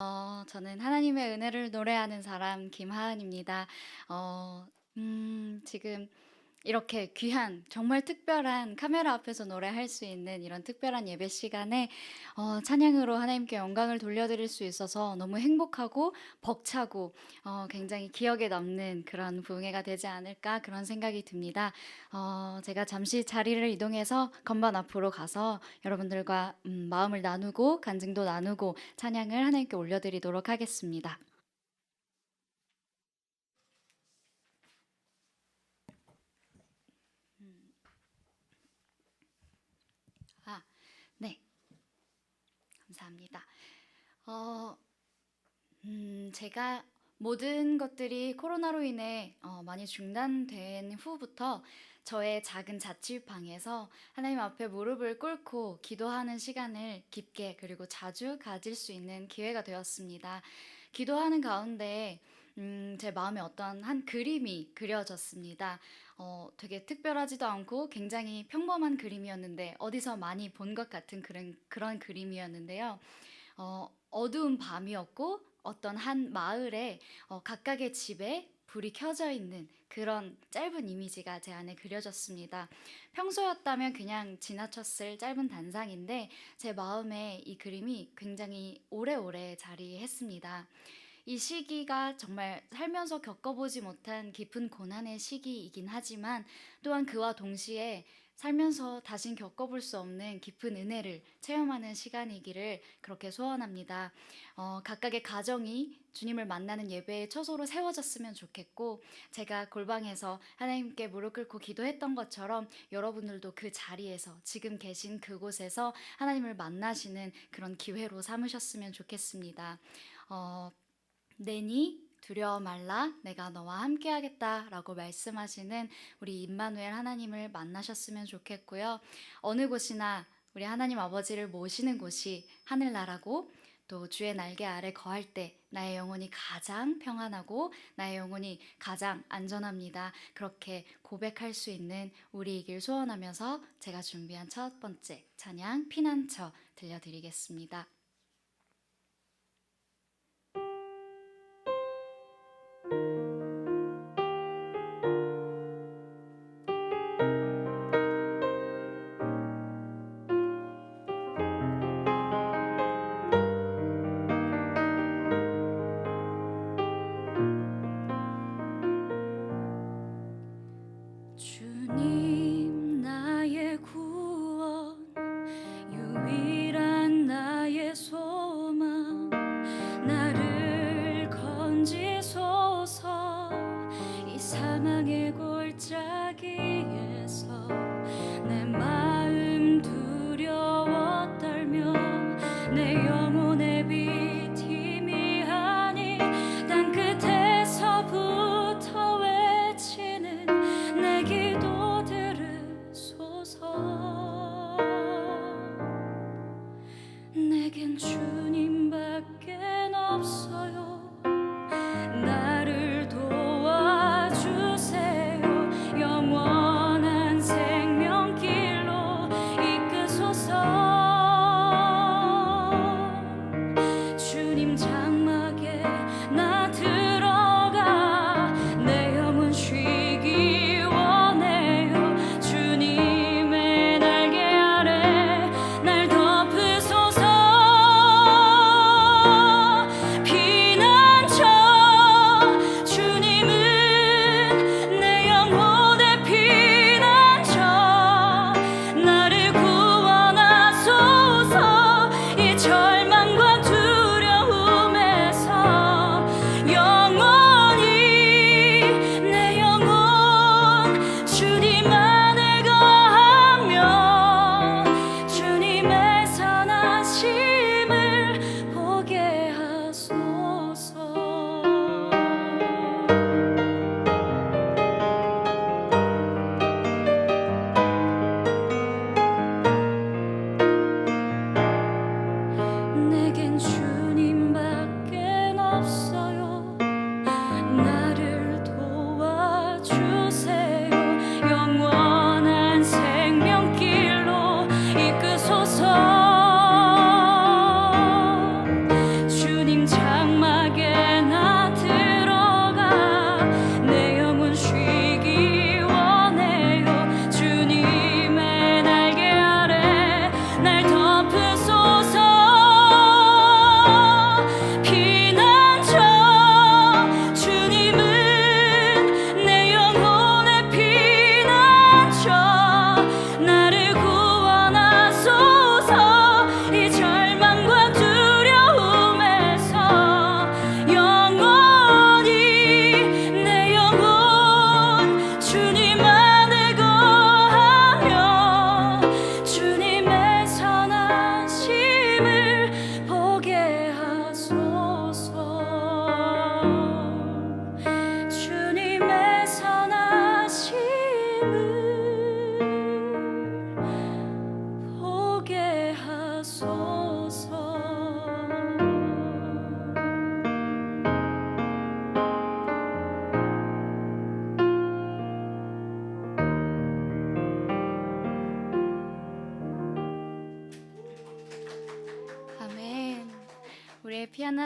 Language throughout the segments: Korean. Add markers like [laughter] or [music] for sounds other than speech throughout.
어, 저는 하나님의 은혜를 노래하는 사람 김하은입니다. 어, 음, 지금 이렇게 귀한, 정말 특별한 카메라 앞에서 노래할 수 있는 이런 특별한 예배 시간에 어, 찬양으로 하나님께 영광을 돌려드릴 수 있어서 너무 행복하고 벅차고 어, 굉장히 기억에 남는 그런 부흥회가 되지 않을까 그런 생각이 듭니다. 어, 제가 잠시 자리를 이동해서 건반 앞으로 가서 여러분들과 음, 마음을 나누고 간증도 나누고 찬양을 하나님께 올려드리도록 하겠습니다. 음. 아, 네. 감사합니다. 어, 음, 제가 모든 것들이 코로나로 인해 어, 많이 중단된 후부터 저의 작은 자취방에서 하나님 앞에 무릎을 꿇고 기도하는 시간을 깊게 그리고 자주 가질 수 있는 기회가 되었습니다. 기도하는 가운데 음, 제 마음에 어떤 한 그림이 그려졌습니다. 어, 되게 특별하지도 않고 굉장히 평범한 그림이었는데 어디서 많이 본 것 같은 그런, 그런 그림이었는데요. 어, 어두운 밤이었고 어떤 한 마을에 어, 각각의 집에 불이 켜져 있는 그런 짧은 이미지가 제 안에 그려졌습니다. 평소였다면 그냥 지나쳤을 짧은 단상인데 제 마음에 이 그림이 굉장히 오래오래 자리했습니다. 이 시기가 정말 살면서 겪어보지 못한 깊은 고난의 시기이긴 하지만 또한 그와 동시에 살면서 다신 겪어볼 수 없는 깊은 은혜를 체험하는 시간이기를 그렇게 소원합니다. 어, 각각의 가정이 주님을 만나는 예배의 처소로 세워졌으면 좋겠고, 제가 골방에서 하나님께 무릎 꿇고 기도했던 것처럼 여러분들도 그 자리에서 지금 계신 그곳에서 하나님을 만나시는 그런 기회로 삼으셨으면 좋겠습니다. 어, 내니 두려워 말라 내가 너와 함께 하겠다라고 말씀하시는 우리 임마누엘 하나님을 만나셨으면 좋겠고요. 어느 곳이나 우리 하나님 아버지를 모시는 곳이 하늘나라고 또 주의 날개 아래 거할 때 나의 영혼이 가장 평안하고 나의 영혼이 가장 안전합니다. 그렇게 고백할 수 있는 우리이길 소원하면서 제가 준비한 첫 번째 찬양 피난처 들려드리겠습니다.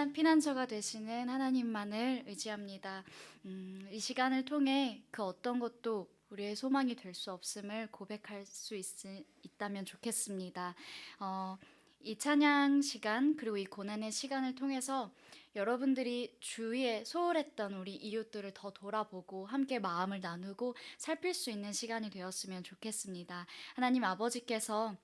피난, 피난처가 되시는 하나님만을 의지합니다. 음, 이 시간을 통해 그 어떤 것도 우리의 소망이 될 수 없음을 고백할 수 있, 있다면 좋겠습니다. 어, 이 찬양 시간 그리고 이 고난의 시간을 통해서 여러분들이 주위에 소홀했던 우리 이웃들을 더 돌아보고 함께 마음을 나누고 살필 수 있는 시간이 되었으면 좋겠습니다. 하나님 아버지께서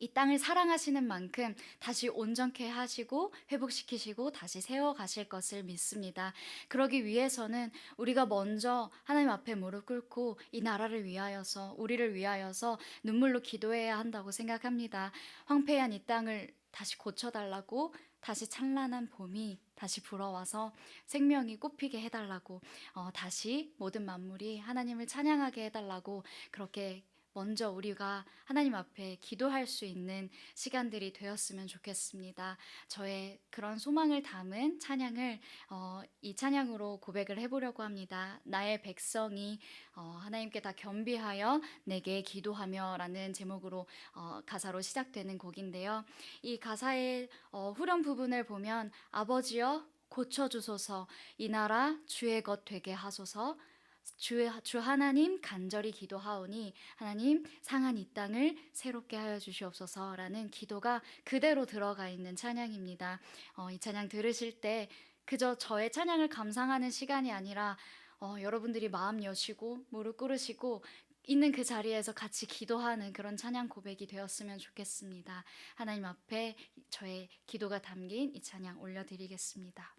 이 땅을 사랑하시는 만큼 다시 온전케 하시고 회복시키시고 다시 세워 가실 것을 믿습니다. 그러기 위해서는 우리가 먼저 하나님 앞에 무릎 꿇고 이 나라를 위하여서 우리를 위하여서 눈물로 기도해야 한다고 생각합니다. 황폐한 이 땅을 다시 고쳐달라고 다시 찬란한 봄이 다시 불어와서 생명이 꽃피게 해달라고 어, 다시 모든 만물이 하나님을 찬양하게 해달라고 그렇게 먼저 우리가 하나님 앞에 기도할 수 있는 시간들이 되었으면 좋겠습니다. 저의 그런 소망을 담은 찬양을 어, 이 찬양으로 고백을 해보려고 합니다. 나의 백성이 어, 하나님께 다 겸비하여 내게 기도하며라는 제목으로 어, 가사로 시작되는 곡인데요. 이 가사의 어, 후렴 부분을 보면 아버지여 고쳐주소서 이 나라 주의 것 되게 하소서 주, 주 하나님 간절히 기도하오니 하나님 상한 이 땅을 새롭게 하여 주시옵소서라는 기도가 그대로 들어가 있는 찬양입니다. 어, 이 찬양 들으실 때 그저 저의 찬양을 감상하는 시간이 아니라 어, 여러분들이 마음 여시고 무릎 꿇으시고 있는 그 자리에서 같이 기도하는 그런 찬양 고백이 되었으면 좋겠습니다. 하나님 앞에 저의 기도가 담긴 이 찬양 올려드리겠습니다.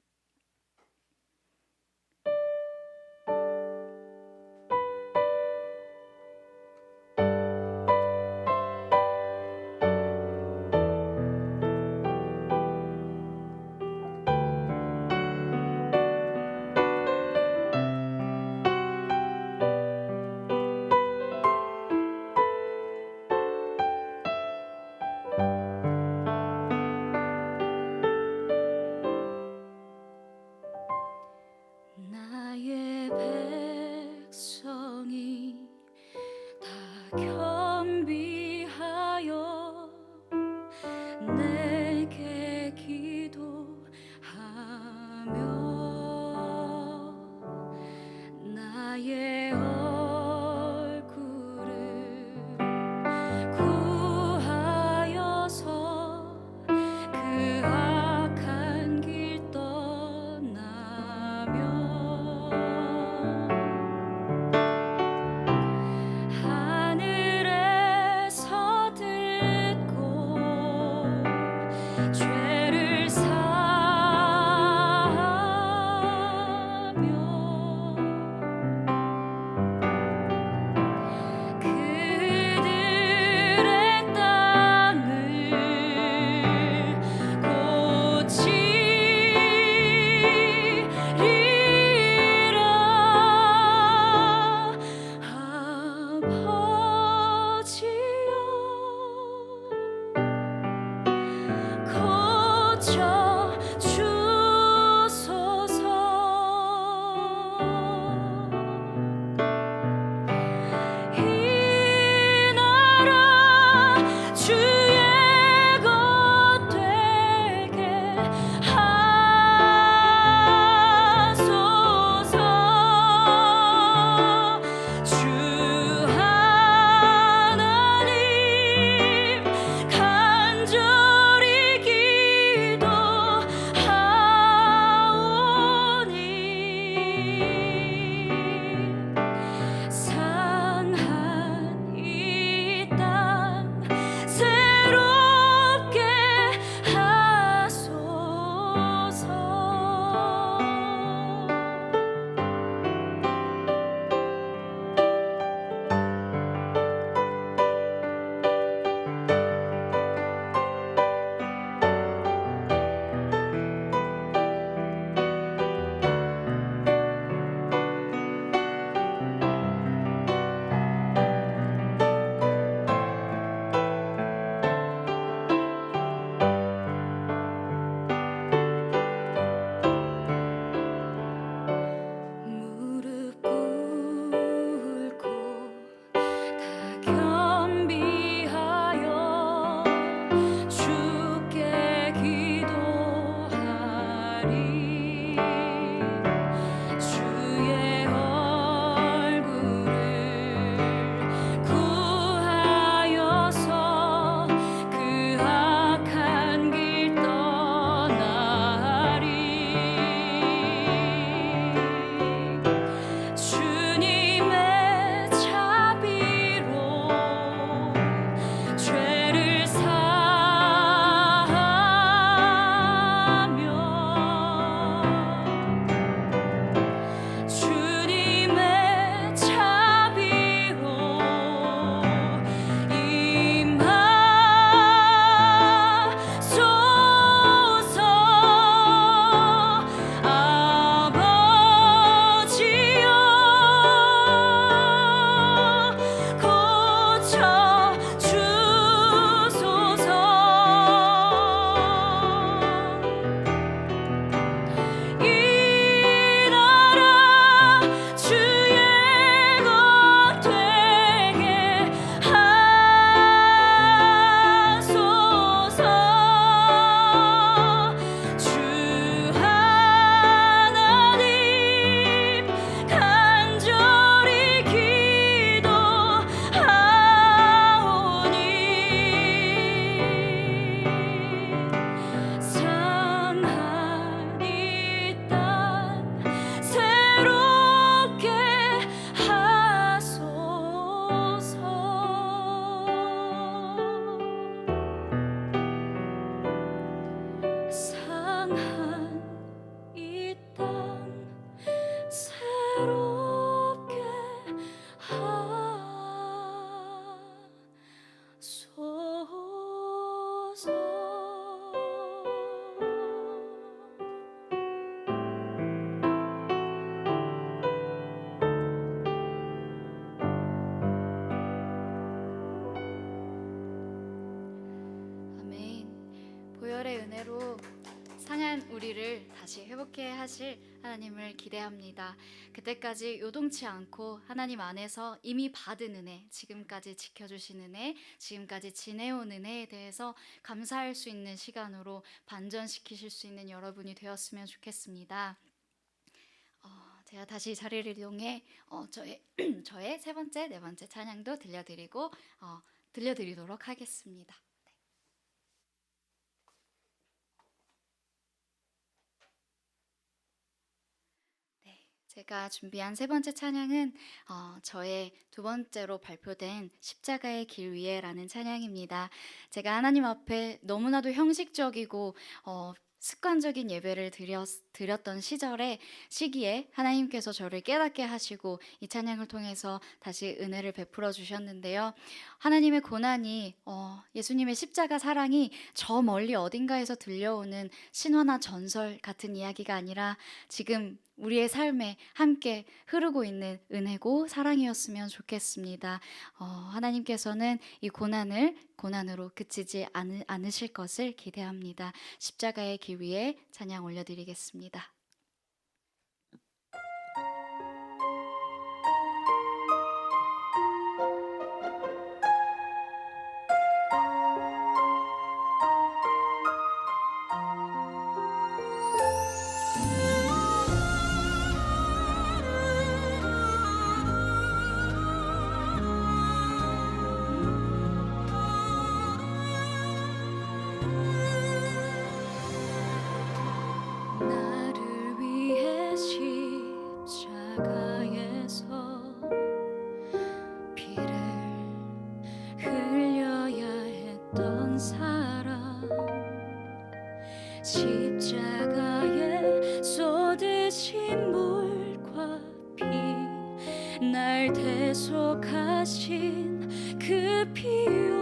하실 하나님을 기대합니다. 그때까지 요동치 않고 하나님 안에서 이미 받은 은혜, 지금까지 지켜주신 은혜, 지금까지 지내온 은혜에 대해서 감사할 수 있는 시간으로 반전시키실 수 있는 여러분이 되었으면 좋겠습니다. 어, 제가 다시 자리를 이용해 어, 저의 [clears throat] 저의 세 번째, 네 번째 찬양도 들려드리고 어, 들려드리도록 하겠습니다. 제가 준비한 세 번째 찬양은 어, 저의 두 번째로 발표된 십자가의 길 위에라는 찬양입니다. 제가 하나님 앞에 너무나도 형식적이고 어, 습관적인 예배를 드렸, 드렸던 시절에 시기에 하나님께서 저를 깨닫게 하시고 이 찬양을 통해서 다시 은혜를 베풀어 주셨는데요. 하나님의 고난이 어, 예수님의 십자가 사랑이 저 멀리 어딘가에서 들려오는 신화나 전설 같은 이야기가 아니라 지금 우리의 삶에 함께 흐르고 있는 은혜고 사랑이었으면 좋겠습니다. 어, 하나님께서는 이 고난을 고난으로 그치지 않으, 않으실 것을 기대합니다. 십자가의 길 위에 찬양 올려드리겠습니다. 십자가에 쏟으신 물과 피 날 대속하신 그 피요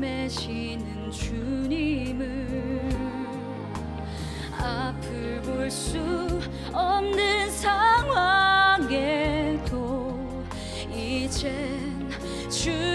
계시는 주님을 앞을 볼 수 없는 상황에도 이젠 주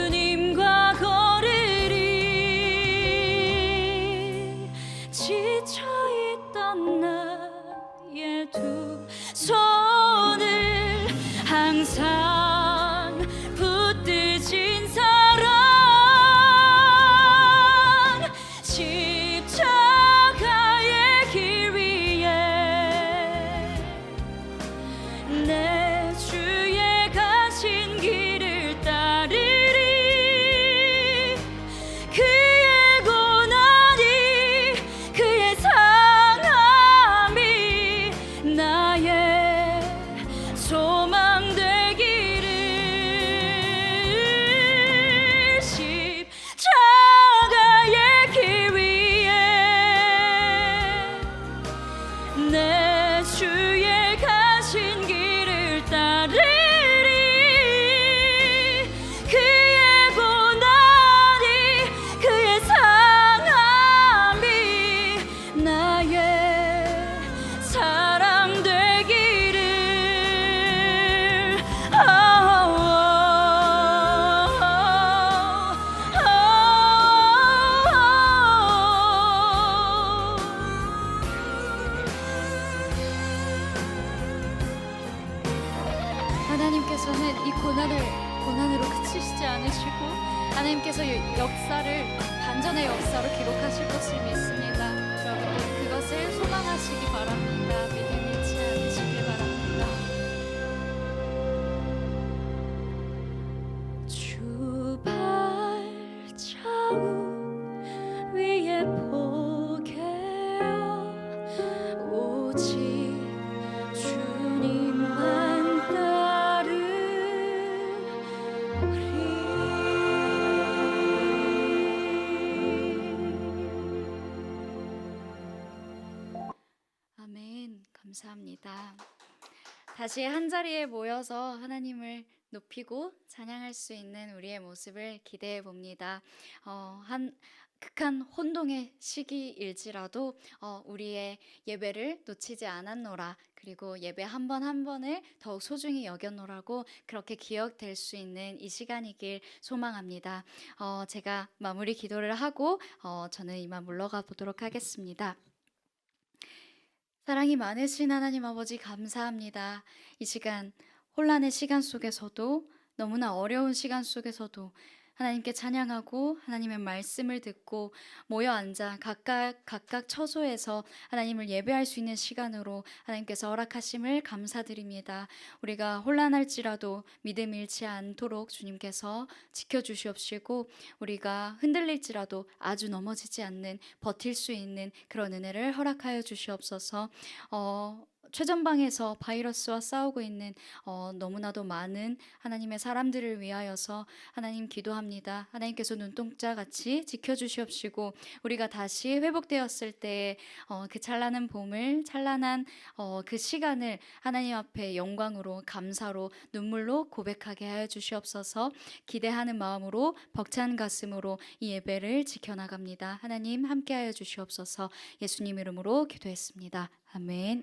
내 다시 한 자리에 모여서 하나님을 높이고 찬양할 수 있는 우리의 모습을 기대해 봅니다. 어, 한 극한 혼동의 시기일지라도 어, 우리의 예배를 놓치지 않았노라. 그리고 예배 한 번 한 번을 더욱 소중히 여겼노라고 그렇게 기억될 수 있는 이 시간이길 소망합니다. 어, 제가 마무리 기도를 하고 어, 저는 이만 물러가 보도록 하겠습니다. 사랑이 많으신 하나님 아버지 감사합니다. 이 시간 혼란의 시간 속에서도 너무나 어려운 시간 속에서도 하나님께 찬양하고 하나님의 말씀을 듣고 모여 앉아 각각 각각 처소에서 하나님을 예배할 수 있는 시간으로 하나님께서 허락하심을 감사드립니다. 우리가 혼란할지라도 믿음 잃지 않도록 주님께서 지켜 주시옵시고 우리가 흔들릴지라도 아주 넘어지지 않는 버틸 수 있는 그런 은혜를 허락하여 주시옵소서. 어 최전방에서 바이러스와 싸우고 있는 어, 너무나도 많은 하나님의 사람들을 위하여서 하나님 기도합니다. 하나님께서 눈동자 같이 지켜주시옵시고 우리가 다시 회복되었을 때의 어, 그 찬란한 봄을 찬란한 어, 그 시간을 하나님 앞에 영광으로 감사로 눈물로 고백하게 하여 주시옵소서. 기대하는 마음으로 벅찬 가슴으로 이 예배를 지켜나갑니다. 하나님 함께하여 주시옵소서. 예수님 이름으로 기도했습니다. 아멘.